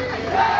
Yeah!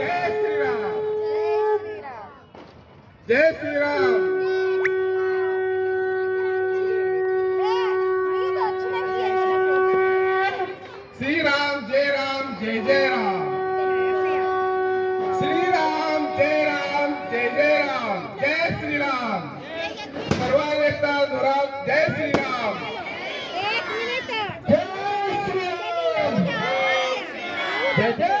Jai Sriram. Jai Sriram. Sriram Jai Ram Jai Jaya Ram. Sriram Jaya Ram Jaya Jaya Ram. Jaya Sriram. సర్వాలేత దురాల్ Jaya Sriram. Jaya Sriram. Jaya